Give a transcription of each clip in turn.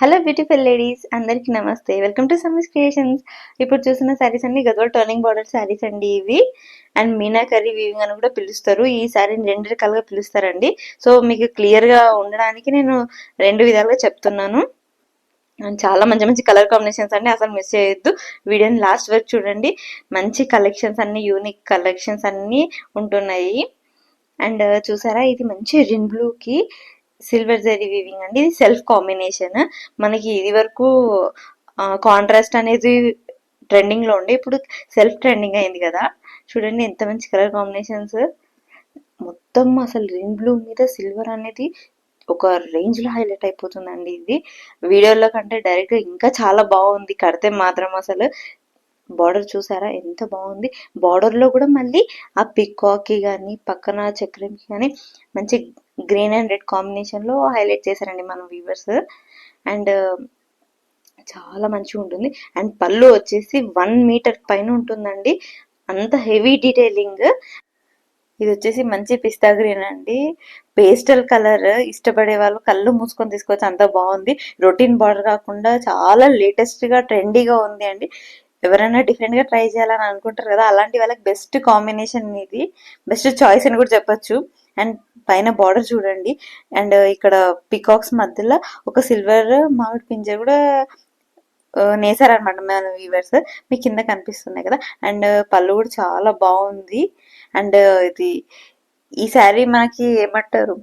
Hello beautiful ladies అందరికీ నమస్తే. Welcome to సమ్మీస్ creations ఇప్పుడు చూసిన శారీస్ అండి గద్వాల్ టర్నింగ్ బార్డర్ శారీస్ అండి ఇవి. అండ్ మీనాకర్రీ వీవింగ్ అని కూడా పిలుస్తారు. ఈ శారీని రెండు రకాలుగా పిలుస్తారండి. సో మీకు క్లియర్గా ఉండడానికి నేను రెండు విధాలుగా చెప్తున్నాను. అండ్ చాలా మంచి మంచి కలర్ కాంబినేషన్స్ అండి. అసలు మిస్ చేయొద్దు. వీడియోని లాస్ట్ వరకు చూడండి. మంచి కలెక్షన్స్ అన్ని యూనిక్ కలెక్షన్స్ అన్ని ఉంటున్నాయి. అండ్ చూసారా? ఇది మంచి రిన్ బ్లూకి సిల్వర్ జరీ వీవింగ్ అండి. ఇది సెల్ఫ్ కాంబినేషన్ మనకి ఇది వరకు కాంట్రాస్ట్ అనేది ట్రెండింగ్లో ఉండే. ఇప్పుడు సెల్ఫ్ ట్రెండింగ్ అయింది కదా. చూడండి ఎంత మంచి కలర్ కాంబినేషన్స్ మొత్తం అసలు రింగ్ బ్లూ మీద సిల్వర్ అనేది ఒక రేంజ్లో హైలైట్ అయిపోతుందండి ఇది. వీడియోలో కంటే డైరెక్ట్గా ఇంకా చాలా బాగుంది. కడితే మాత్రం అసలు బార్డర్ చూసారా? ఎంత బాగుంది. బార్డర్లో కూడా మళ్ళీ ఆ పికాక్కి కానీ పక్కన చక్రంకి కానీ మంచి గ్రీన్ అండ్ రెడ్ కాంబినేషన్లో హైలైట్ చేశారండి మన వీవర్స్ అండ్ చాలా మంచిగా ఉంటుంది. అండ్ పళ్ళు వచ్చేసి వన్ మీటర్ పైన ఉంటుందండి. అంత హెవీ డీటెయిలింగ్ ఇది వచ్చేసి మంచి పిస్తా గ్రీన్ అండి. పేస్టల్ కలర్ ఇష్టపడే వాళ్ళు కళ్ళు మూసుకొని తీసుకోవచ్చు. అంత బాగుంది. రొటీన్ బార్డర్ కాకుండా చాలా లేటెస్ట్గా ట్రెండీగా ఉంది అండి. ఎవరైనా డిఫరెంట్గా ట్రై చేయాలని అనుకుంటారు కదా అలాంటి వాళ్ళకి బెస్ట్ కాంబినేషన్ ఇది. బెస్ట్ చాయిస్ అని కూడా చెప్పొచ్చు. అండ్ పైన బార్డర్ చూడండి. అండ్ ఇక్కడ పికాక్స్ మధ్యలో ఒక సిల్వర్ మామిడి పింజర్ కూడా నేసారనమాట మన వీవర్స్ మీ కింద కనిపిస్తున్నాయి కదా. అండ్ పళ్ళు కూడా చాలా బాగుంది. అండ్ ఇది ఈ శారీ మనకి ఏమంటారు?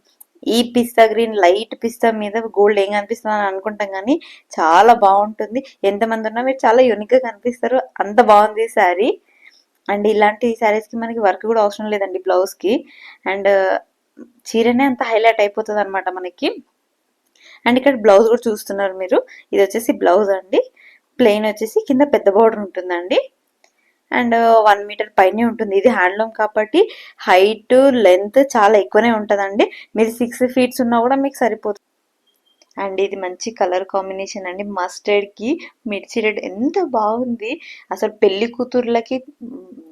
ఈ పిస్తా గ్రీన్ లైట్ పిస్తా మీద గోల్డ్ ఏం కనిపిస్తుంది అని అనుకుంటాం కానీ చాలా బాగుంటుంది. ఎంతమంది ఉన్నా మీరు చాలా యూనిక్గా కనిపిస్తారు. అంత బాగుంది ఈ శారీ. అండ్ ఇలాంటి శారీస్కి మనకి వర్క్ కూడా అవసరం లేదండి బ్లౌజ్కి. అండ్ చీరనే అంత హైలైట్ అయిపోతుంది అనమాట మనకి. అండ్ ఇక్కడ బ్లౌజ్ కూడా చూస్తున్నారు మీరు. ఇది వచ్చేసి బ్లౌజ్ అండి. ప్లెయిన్ వచ్చేసి కింద పెద్ద బార్డర్ ఉంటుందండి. అండ్ వన్ మీటర్ పైనే ఉంటుంది. ఇది హ్యాండ్లూమ్ కాబట్టి హైట్ లెంత్ చాలా ఎక్కువనే ఉంటుందండి. మీరు సిక్స్ ఫీట్స్ ఉన్నా కూడా మీకు సరిపోతుంది. అండ్ ఇది మంచి కలర్ కాంబినేషన్ అండి. మస్టర్డ్కి మిర్చి రెడ్ ఎంత బాగుంది. అసలు పెళ్ళి కూతుర్లకి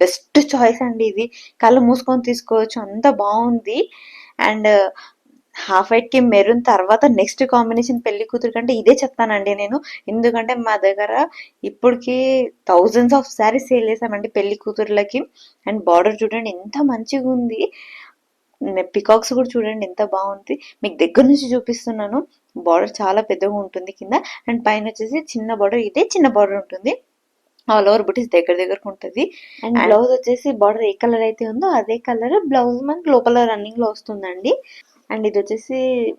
బెస్ట్ చాయిస్ అండి ఇది. కళ్ళు మూసుకొని తీసుకోవచ్చు అంత బాగుంది. అండ్ హాఫ్ వైట్కి మెరూన్ తర్వాత నెక్స్ట్ కాంబినేషన్ పెళ్ళి కూతురు కంటే ఇదే చెప్తానండి నేను. ఎందుకంటే మా దగ్గర ఇప్పటికి థౌజండ్స్ ఆఫ్ శారీస్ సేల్ చేసామండి పెళ్ళి కూతుర్లకి. అండ్ బార్డర్ చూడండి ఎంత మంచిగా ఉంది పికాక్స్ కూడా చూడండి ఎంత బాగుంది. మీకు దగ్గర నుంచి చూపిస్తున్నాను. బార్డర్ చాలా పెద్దగా ఉంటుంది కింద. అండ్ పైన వచ్చేసి చిన్న బార్డర్ ఇదే చిన్న బార్డర్ ఉంటుంది. ఆల్ ఓవర్ బుటీస్ దగ్గర దగ్గరకు ఉంటుంది. అండ్ బ్లౌజ్ వచ్చేసి బార్డర్ ఏ కలర్ అయితే ఉందో అదే కలర్ బ్లౌజ్ మనకి లోపల రన్నింగ్లో వస్తుందండి. అండ్ ఇది వచ్చేసి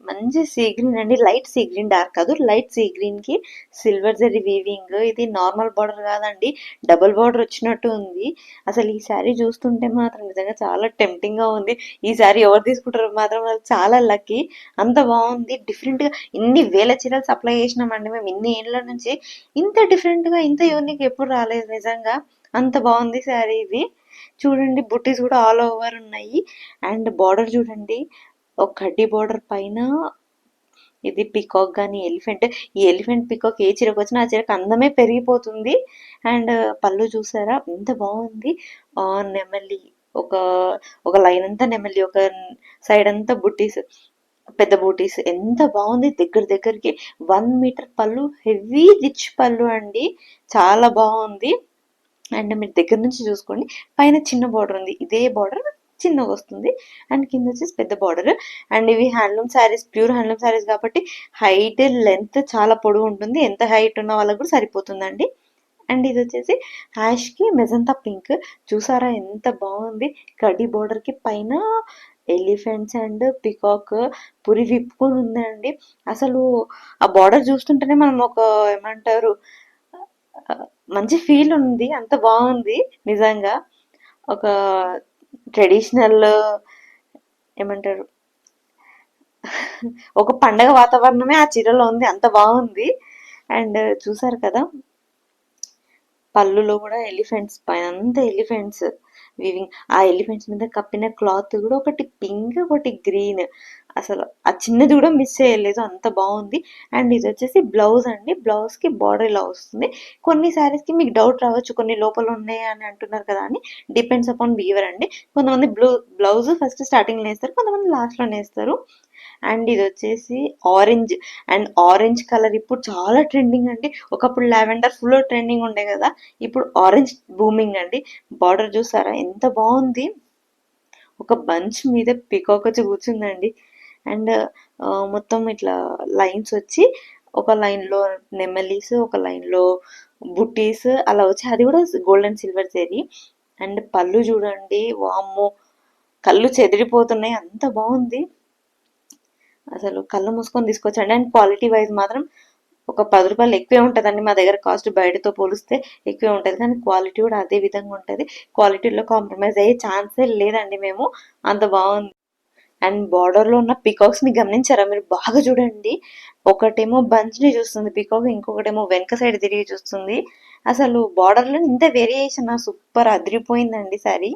మంచి సీ గ్రీన్ అండి. లైట్ సీ గ్రీన్ డార్క్ కాదు. లైట్ సీ గ్రీన్కి సిల్వర్ జరీ వీవింగ్. ఇది నార్మల్ బార్డర్ కాదండి. డబుల్ బార్డర్ వచ్చినట్టు ఉంది. అసలు ఈ శారీ చూస్తుంటే మాత్రం నిజంగా చాలా టెంప్టింగ్గా ఉంది. ఈ శారీ ఎవరు తీసుకుంటారు మాత్రం చాలా లక్కీ. అంత బాగుంది. డిఫరెంట్గా ఇన్ని వేల చీరలు సప్లై చేసినామండి మేము. ఇన్ని ఏళ్ళ నుంచి ఇంత డిఫరెంట్గా ఇంత యూనిక్ ఎప్పుడు రాలేదు నిజంగా. అంత బాగుంది శారీ ఇది. చూడండి బుట్టీస్ కూడా ఆల్ ఓవర్ ఉన్నాయి. అండ్ బార్డర్ చూడండి. ఒక కడ్డీ బార్డర్ పైన ఇది పికాక్ కానీ ఎలిఫెంట్ ఈ ఎలిఫెంట్ పికాక్ ఏ చీరకు వచ్చినా ఆ చీరకు అందమే పెరిగిపోతుంది. అండ్ పళ్ళు చూసారా? ఎంత బాగుంది. ఆ నెమలి ఒక ఒక లైన్ అంతా నెమలి ఒక సైడ్ అంతా బుట్టీస్ పెద్ద బూటీస్. ఎంత బాగుంది దగ్గర దగ్గరికి. వన్ మీటర్ పళ్ళు హెవీ రిచ్ పళ్ళు అండి. చాలా బాగుంది. అండ్ మీరు దగ్గర నుంచి చూసుకోండి. పైన చిన్న బార్డర్ ఉంది. ఇదే బార్డర్ చిన్నగా వస్తుంది. అండ్ కింద వచ్చేసి పెద్ద బార్డర్ అండ్ ఇవి handloom sarees pure handloom sarees కాబట్టి హైట్ లెంత్ చాలా పొడవు ఉంటుంది. ఎంత హైట్ ఉన్న వాళ్ళకి కూడా సరిపోతుందండి. అండ్ ఇది వచ్చేసి హ్యాష్కి మెజంతా పింక్ చూసారా ఎంత బాగుంది? కడ్డీ బార్డర్కి పైన ఎలిఫెంట్స్ అండ్ పికాక్ పురి విప్పుకొని ఉందండి. అసలు ఆ బార్డర్ చూస్తుంటేనే మనం ఒక ఏమంటారు మంచి ఫీల్ ఉంది. అంత బాగుంది నిజంగా. ఒక ట్రెడిషనల్ ఏమంటారు? ఒక పండగ వాతావరణమే ఆ చీరలో ఉంది అంత బాగుంది. అండ్ చూసారు కదా పళ్ళులో కూడా ఎలిఫెంట్స్ పైన అంత ఎలిఫెంట్స్ వివింగ్ ఆ ఎలిఫెంట్స్ మీద కప్పిన క్లాత్ కూడా ఒకటి పింక్ ఒకటి గ్రీన్. అసలు ఆ చిన్నది కూడా మిస్ చేయలేదు అంత బాగుంది. అండ్ ఇది వచ్చేసి బ్లౌజ్ అండి. బ్లౌజ్కి బార్డర్ ఇలా వస్తుంది. కొన్ని శారీస్కి మీకు డౌట్ రావచ్చు కొన్ని లోపల ఉన్నాయి అని అంటున్నారు కదా అని. డిపెండ్స్ అపాన్ వీవర్ అండి. కొంతమంది బ్లూ బ్లౌజ్ ఫస్ట్ స్టార్టింగ్లో వేస్తారు కొంతమంది లాస్ట్లో వేస్తారు. అండ్ ఇది వచ్చేసి ఆరెంజ్ అండ్ ఆరెంజ్ కలర్ ఇప్పుడు చాలా ట్రెండింగ్ అండి. ఒకప్పుడు లావెండర్ ఫుల్ ట్రెండింగ్ ఉండే కదా. ఇప్పుడు ఆరెంజ్ బూమింగ్ అండి. బార్డర్ చూసారా? ఎంత బాగుంది. ఒక బంచ్ మీద పికాక్ వచ్చి కూర్చుందండి. అండ్ మొత్తం ఇట్లా లైన్స్ వచ్చి ఒక లైన్లో నెమలీస్ ఒక లైన్లో బుట్టీస్ అలా వచ్చి అది కూడా గోల్డ్ అండ్ సిల్వర్ చేరి అండ్ పళ్ళు చూడండి వాము కళ్ళు చెదిరిపోతున్నాయి అంత బాగుంది. అసలు కళ్ళు మూసుకొని తీసుకొచ్చండి. అండ్ క్వాలిటీ వైజ్ మాత్రం ఒక పది రూపాయలు ఎక్కువే ఉంటుందండి. మా దగ్గర కాస్ట్ బయటతో పోలిస్తే ఎక్కువే ఉంటుంది. కానీ క్వాలిటీ కూడా అదే విధంగా ఉంటుంది. క్వాలిటీలో కాంప్రమైజ్ అయ్యే ఛాన్సే లేదండి మేము. అంత బాగుంది. అండ్ బార్డర్లో ఉన్న పికాక్స్ని గమనించారా? మీరు బాగా చూడండి. ఒకటేమో బంచ్ని చూస్తుంది పికాక్ ఇంకొకటేమో వెనక సైడ్ తిరిగి చూస్తుంది. అసలు బార్డర్లో ఇంత వేరియేషన్ సూపర్ అదిరిపోయిందండి సారీ.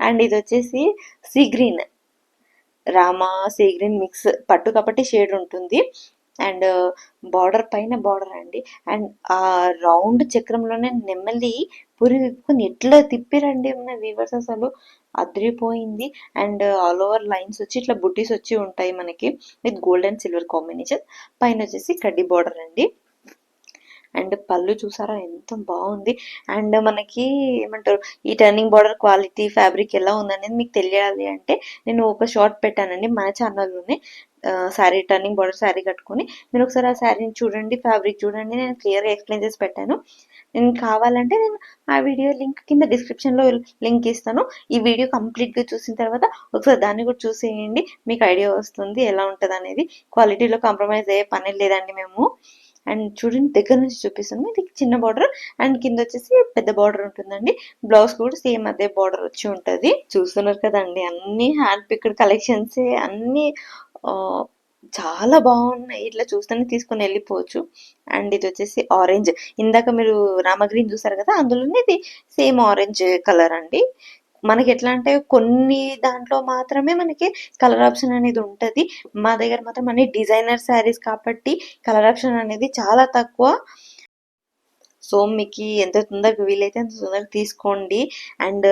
అండ్ ఇది వచ్చేసి సీ గ్రీన్. రామా సీ గ్రీన్ మిక్స్ పట్టు కాబట్టి షేడ్ ఉంటుంది. అండ్ బార్డర్ పైన బార్డర్ అండి. అండ్ ఆ రౌండ్ చక్రంలోనే నెమ్మది పూరి విప్పుకొని ఎట్లా తిప్పిరండి మన వీవర్స్ అసలు? అదిరిపోయింది. అండ్ ఆల్ ఓవర్ లైన్స్ వచ్చి ఇట్లా బుట్టీస్ వచ్చి ఉంటాయి మనకి. With gold and silver combination పైన వచ్చేసి కడ్డీ బార్డర్ అండి. అండ్ పళ్ళు చూసారా? ఎంత బాగుంది. అండ్ మనకి ఏమంటారు ఈ టర్నింగ్ బార్డర్ క్వాలిటీ ఫ్యాబ్రిక్ ఎలా ఉందనేది మీకు తెలియాలి అంటే నేను ఒక షార్ట్ పెట్టానండి. మన ఛానల్లోనే శారీ టర్నింగ్ బార్డర్ శారీ కట్టుకొని మీరు ఒకసారి ఆ శారీని చూడండి ఫ్యాబ్రిక్ చూడండి నేను క్లియర్గా ఎక్స్ప్లెయిన్ చేసి పెట్టాను. నేను కావాలంటే నేను ఆ వీడియో లింక్ కింద డిస్క్రిప్షన్లో లింక్ ఇస్తాను. ఈ వీడియో కంప్లీట్గా చూసిన తర్వాత ఒకసారి దాన్ని కూడా చూసేయండి. మీకు ఐడియా వస్తుంది ఎలా ఉంటుంది అనేది క్వాలిటీలో కాంప్రమైజ్ అయ్యే పని లేదండి మేము. అండ్ చూడండి దగ్గర నుంచి చూపిస్తుంది. ఇది చిన్న బార్డర్ అండ్ కింద వచ్చేసి పెద్ద బార్డర్ ఉంటుందండి. బ్లౌజ్ కూడా సేమ్ అదే బార్డర్ వచ్చి ఉంటుంది. చూస్తున్నారు కదండి అన్ని హ్యాండ్ పిక్డ్ కలెక్షన్స్ అన్ని చాలా బాగున్నాయి. ఇట్లా చూస్తేనే తీసుకొని వెళ్ళిపోవచ్చు. అండ్ ఇది వచ్చేసి ఆరెంజ్ ఇందాక మీరు రామగ్రీన్ చూసారు కదా అందులోనే ఇది సేమ్ ఆరెంజ్ కలర్ అండి. మనకి ఎట్లా అంటే కొన్ని దాంట్లో మాత్రమే మనకి కలర్ ఆప్షన్ అనేది ఉంటుంది. మా దగ్గర మాత్రం అన్ని డిజైనర్ శారీస్ కాబట్టి కలర్ ఆప్షన్ అనేది చాలా తక్కువ. సో మీకు ఎంత తొందరగా వీలైతే అంత తొందరగా తీసుకోండి. అండ్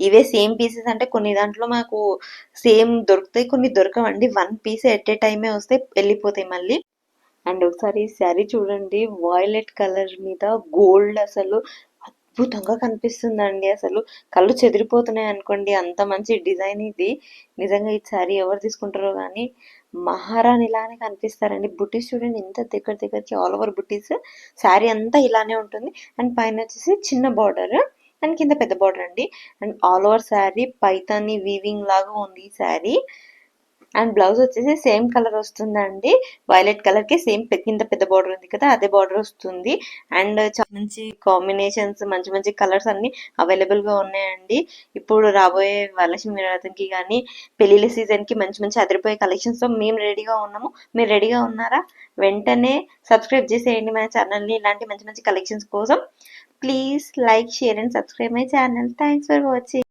ఇవే సేమ్ పీసెస్ అంటే కొన్ని దాంట్లో మాకు సేమ్ దొరుకుతాయి కొన్ని దొరకవండి. వన్ పీస్ ఎట్ ఏ టైమే వస్తే వెళ్ళిపోతాయి మళ్ళీ. అండ్ ఒకసారి శారీ చూడండి. వాయిలెట్ కలర్ మీద గోల్డ్ అసలు అద్భుతంగా కనిపిస్తుందండి. అసలు కళ్ళు చెదిరిపోతున్నాయి అనుకోండి. అంత మంచి డిజైన్ ఇది. నిజంగా ఈ శారీ ఎవరు తీసుకుంటారో కానీ మహారాణి ఇలానే కనిపిస్తారండి. బుటీస్ చూడండి ఎంత దగ్గర దగ్గరికి ఆల్ ఓవర్ బుటీస్. శారీ అంతా ఇలానే ఉంటుంది. అండ్ పైన వచ్చేసి చిన్న బార్డర్ అండ్ కింద పెద్ద బార్డర్ అండి. And all over sari Paithani weaving లాగా ఉంది ఈ శారీ. అండ్ బ్లౌజ్ వచ్చేసి సేమ్ కలర్ వస్తుందండి. వైలెట్ కలర్కి సేమ్ కింద పెద్ద బార్డర్ ఉంది కదా అదే బార్డర్ వస్తుంది. అండ్ చాలా మంచి కాంబినేషన్స్ మంచి మంచి కలర్స్ అన్ని అవైలబుల్గా ఉన్నాయండి. ఇప్పుడు రాబోయే వరలక్ష్మి వ్రతంకి కానీ పెళ్ళిళ్ళ సీజన్కి మంచి మంచి అదిరిపోయే కలెక్షన్స్తో మేము రెడీగా ఉన్నాము. మీరు రెడీగా ఉన్నారా? వెంటనే సబ్స్క్రైబ్ చేసేయండి మన ఛానల్ని. ఇలాంటి మంచి మంచి కలెక్షన్స్ కోసం please like share and subscribe my channel thanks for watching